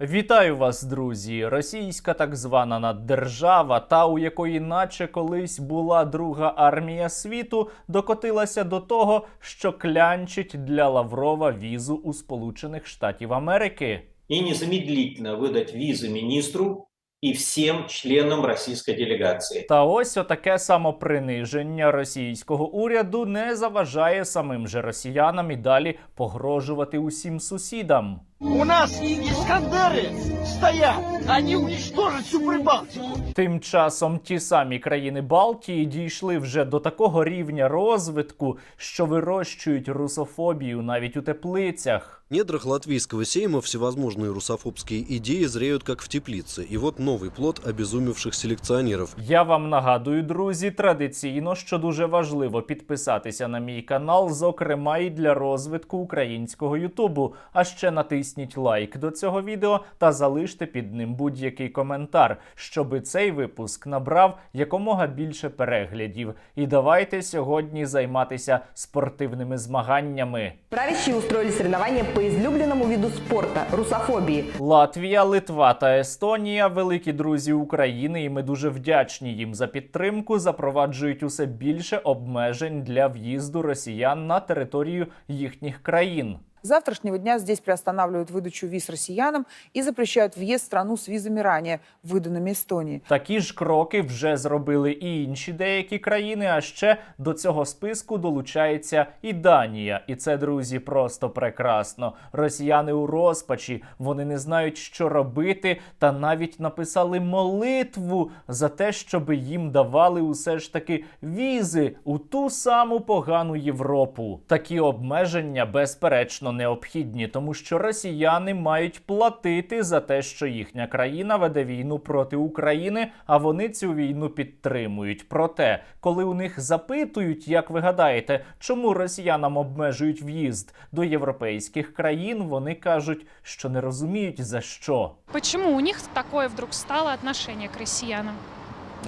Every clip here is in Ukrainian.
Вітаю вас, друзі! Російська так звана наддержава, та у якої наче колись була друга армія світу, докотилася до того, що клянчить для Лаврова візу у Сполучених Штатів Америки. и незамедлительно выдать визы министру и всем членам российской делегации. Та ось отаке самоприниження російського уряду не заважає самим же росіянам і далі погрожувати усім сусідам. У нас Искандеры стоят, они уничтожат всю Прибалтику. Тим часом ті самі країни Балтії дійшли вже до такого рівня розвитку, що вирощують русофобію навіть у теплицях. В недрах латвийского сейма всевозможные русофобские идеи зреют как в теплице. И вот новый плод обезумевших селекционеров. Я вам нагадую, друзі, традиційно, що дуже важливо підписатися на мій канал, зокрема і для розвитку українського Ютубу. А ще натисніть лайк до цього відео та залиште під ним будь-який коментар, щоби цей випуск набрав якомога більше переглядів. І давайте сьогодні займатися спортивними змаганнями. Правящие устроили соревнования по излюбленному виду спорта – русофобии. Латвія, Литва та Естонія, великі друзі України, і ми дуже вдячні їм за підтримку. Запроваджують усе більше обмежень для в'їзду росіян на територію їхніх країн С завтрашнего дня здесь приостанавливают выдачу виз россиянам и запрещают въезд в страну с визами ранее выданными Эстонии. Такі ж кроки вже зробили і інші деякі країни. А ще до цього списку долучається і Данія. І це, друзі, просто прекрасно. Росіяни у розпачі, вони не знають, що робити, та навіть написали молитву за те, щоб їм давали усе ж таки візи у ту саму погану Європу. Такі обмеження, безперечно, необхідні, тому що росіяни мають платити за те, що їхня країна веде війну проти України, а вони цю війну підтримують. Проте, коли у них запитують, як ви гадаєте, чому росіянам обмежують в'їзд до європейських країн, вони кажуть, що не розуміють за що. Почему у них такое вдруг стало отношение к россиянам?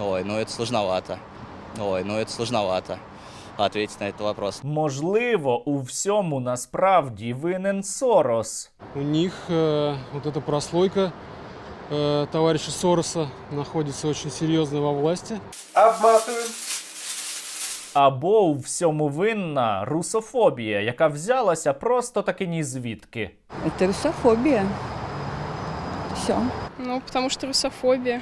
Ой, ну это сложновато. Ой, ну это сложновато ответить на этот вопрос. Можливо, у всьому насправді винен Сорос. У них э, вот эта прослойка э, товарища Сороса находится очень серьезно во власти. Обматываем. Або у всьому винна русофобія, яка взялася просто таки ні звідки. Это русофобия. Все. Ну, потому что русофобия.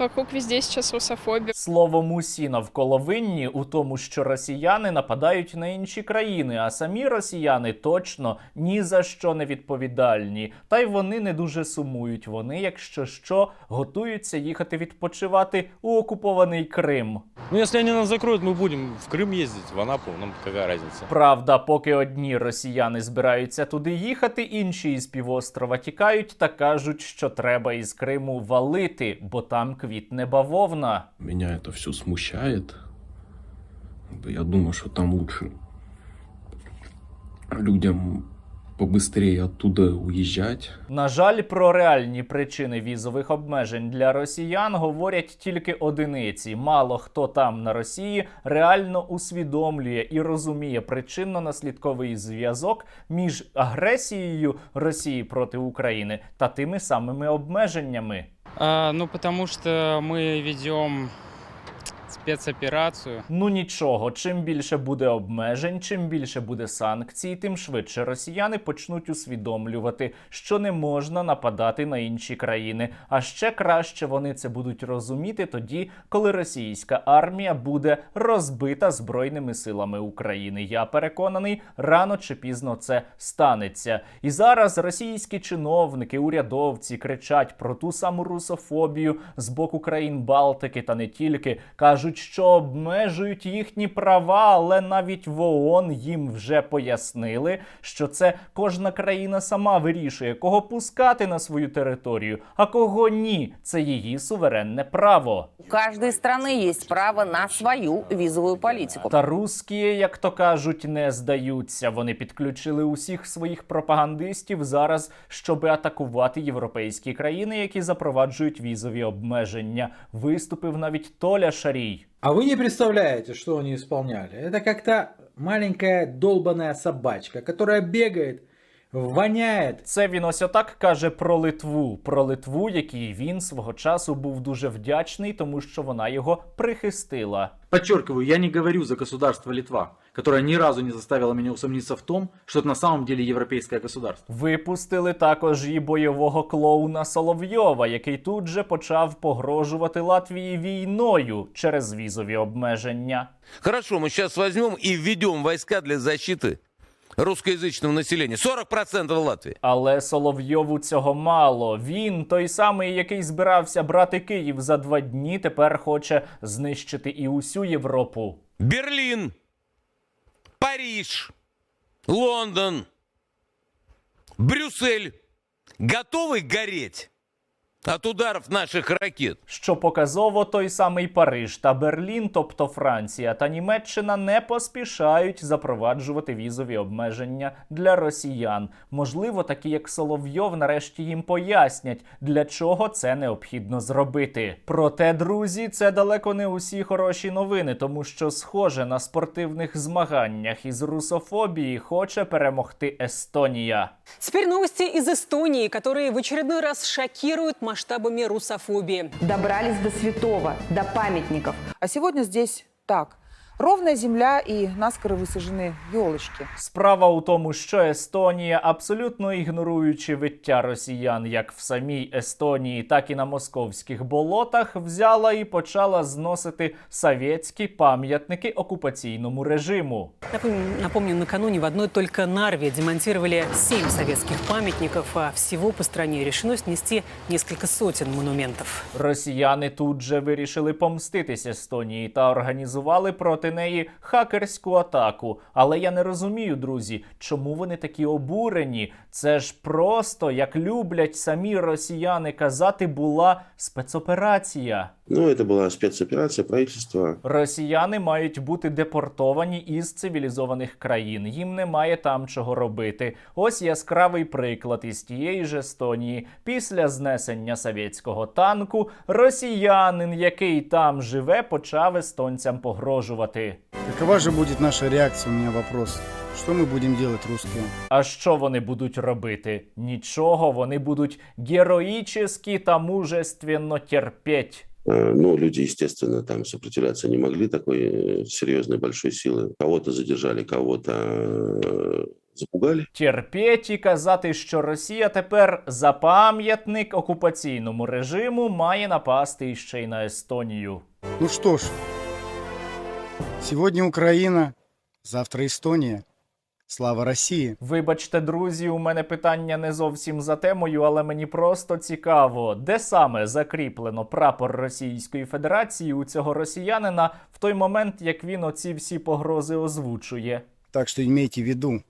Вокруг везде сейчас русофобия. Словом, усі навколо винні у тому, що росіяни нападають на інші країни, а самі росіяни точно ні за що не відповідальні. Та й вони не дуже сумують. Вони, якщо що, готуються їхати відпочивати у окупований Крим. Ну, если они нас закроют, мы будем в Крым ездить, в Анапу, нам какая разница. Правда, поки одні росіяни збираються туди їхати, інші із півострова тікають та кажуть, що треба із Криму валити, бо там квітне бавовна. Меня это все смущает. Я думаю, что там лучше людям побыстрее оттуда уезжать. На жаль, про реальні причини візових обмежень для росіян говорять тільки одиниці. Мало хто там на Росії реально усвідомлює і розуміє причинно-наслідковий зв'язок між агресією Росії проти України та тими самими обмеженнями. Ну, потому что мы ведем спецоперацию. Ну нічого, чим більше буде обмежень, чим більше буде санкцій, тим швидше росіяни почнуть усвідомлювати, що не можна нападати на інші країни. А ще краще вони це будуть розуміти тоді, коли російська армія буде розбита збройними силами України. Я переконаний, рано чи пізно це станеться. І зараз російські чиновники, урядовці кричать про ту саму русофобію з боку країн Балтики та не тільки кажуть, що обмежують їхні права, але навіть в ООН їм вже пояснили, що це кожна країна сама вирішує, кого пускати на свою територію, а кого ні. Це її суверенне право. У каждой страны есть право на свою визовую политику. Та русські, як то кажуть, не здаються. Вони підключили усіх своїх пропагандистів зараз, щоби атакувати європейські країни, які запроваджують візові обмеження. Виступив навіть Толя Шарій. А вы не представляете, что они исполняли? Это как-то маленькая долбаная собачка, которая бегает Воняет. Це він ось отак каже про Литву. Про Литву, якій він свого часу був дуже вдячний, тому що вона його прихистила. Подчеркиваю, я не говорю за государство Литва, которое ни разу не заставило меня усомниться в том, что это на самом деле европейское государство. Випустили також і бойового клоуна Соловйова, який тут же почав погрожувати Латвії війною через візові обмеження. Хорошо, мы сейчас возьмем и введем войска для защиты русскоязычного населения. 40% Латвии. Але Соловйову цього мало. Він, той самий, який збирався брати Київ за два дні, тепер хоче знищити і усю Європу. Берлин, Париж, Лондон, Брюссель готовы гореть от ударов наших ракет? Що показово той самий Париж та Берлін, тобто Франція та Німеччина, не поспішають запроваджувати візові обмеження для росіян. Можливо, такі як Соловйов, нарешті їм пояснять, для чого це необхідно зробити. Проте, друзі, це далеко не усі хороші новини, тому що, схоже, на спортивних змаганнях із русофобії хоче перемогти Естонія. Теперь новости из Эстонии, которые в очередной раз шокируют масштабами русофобии. Добрались до святого, до памятников. А сегодня здесь так. Ровная земля и наскоро высажены елочки. Справа у тому, що Естонія, абсолютно ігноруючи виття росіян як в самій Естонії, так і на московських болотах, взяла і почала зносити совєтські пам'ятники окупаційному режиму. Напомню, напомню, накануне в одной только Нарве демонтировали семь советских памятников, а всего по стране решено снести несколько сотен монументов. Росіяни тут же вирішили помститись Естонії та організували проти неї хакерську атаку. Але я не розумію, друзі, чому вони такі обурені. Це ж просто, як люблять самі росіяни казати, була спецоперація. Ну, это была спецоперация правительства. Росіяни мають бути депортовані із цивілізованих країн. Їм немає там чого робити. Ось яскравий приклад із тієї ж Естонії. Після знесення совєтського танку росіянин, який там живе, почав естонцям погрожувати. Какова же будет наша реакция, у меня вопрос. Что мы будем делать, русские? А що вони будуть робити? Нічого, вони будуть героїчески та мужественно терпеть. Э, Ну, люди, естественно, там сопротивляться не могли такой э, серьезной большой силы. Кого-то задержали, кого-то э, запугали. Терпеть і казати, що Росія тепер за пам'ятник окупаційному режиму має напасти іще й на Естонію. Ну что ж, сегодня Украина, завтра Эстония. Слава Росії! Вибачте, друзі, у мене питання не зовсім за темою, але мені просто цікаво, де саме закріплено прапор Російської Федерації у цього росіянина в той момент, як він оці всі погрози озвучує. Так що имейте в виду,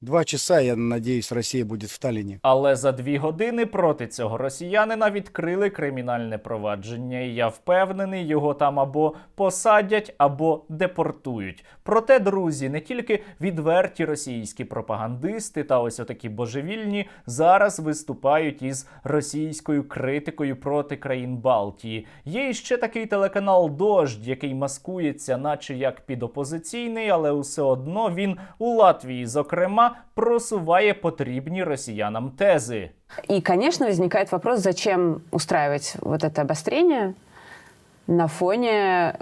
два часа, я надеюсь, Россия будет в Таллине. Але за дві години проти цього росіянина відкрили кримінальне провадження, і я впевнений, його там або посадять, або депортують. Проте, друзі, не тільки відверті російські пропагандисти та ось отакі божевільні зараз виступають із російською критикою проти країн Балтії. Є іще такий телеканал Дождь, який маскується, наче як підопозиційний, але все одно він у Латвії, зокрема, просуває потрібні росіянам тези. И, конечно, возникает вопрос, зачем устраивать вот это обострение на фоне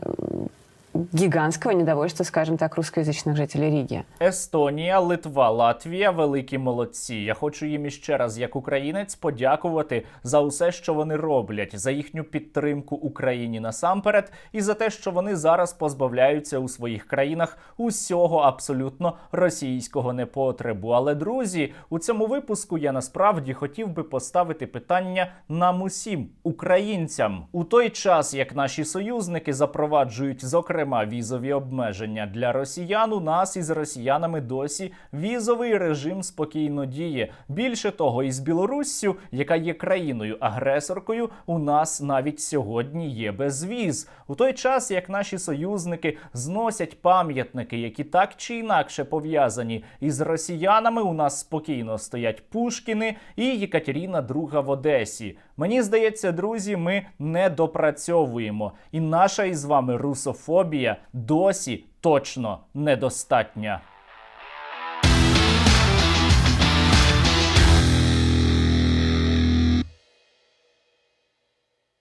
гигантского недовольства, скажем так, русскоязычных жителей Риги. Естонія, Литва, Латвія великі молодці. Я хочу їм іще раз, як українець, подякувати за усе, що вони роблять, за їхню підтримку Україні насамперед, і за те, що вони зараз позбавляються у своїх країнах усього абсолютно російського непотребу. Але друзі, у цьому випуску я насправді хотів би поставити питання нам усім, українцям, у той час, як наші союзники запроваджують зокрема візові обмеження для росіян, у нас із росіянами досі візовий режим спокійно діє. Більше того, із Білоруссю, яка є країною-агресоркою, у нас навіть сьогодні є безвіз. У той час, як наші союзники зносять пам'ятники, які так чи інакше пов'язані із росіянами, у нас спокійно стоять Пушкіни і Єкатеріна II в Одесі. Мені здається, друзі, ми не допрацьовуємо, і наша із вами русофобія досі точно недостатня.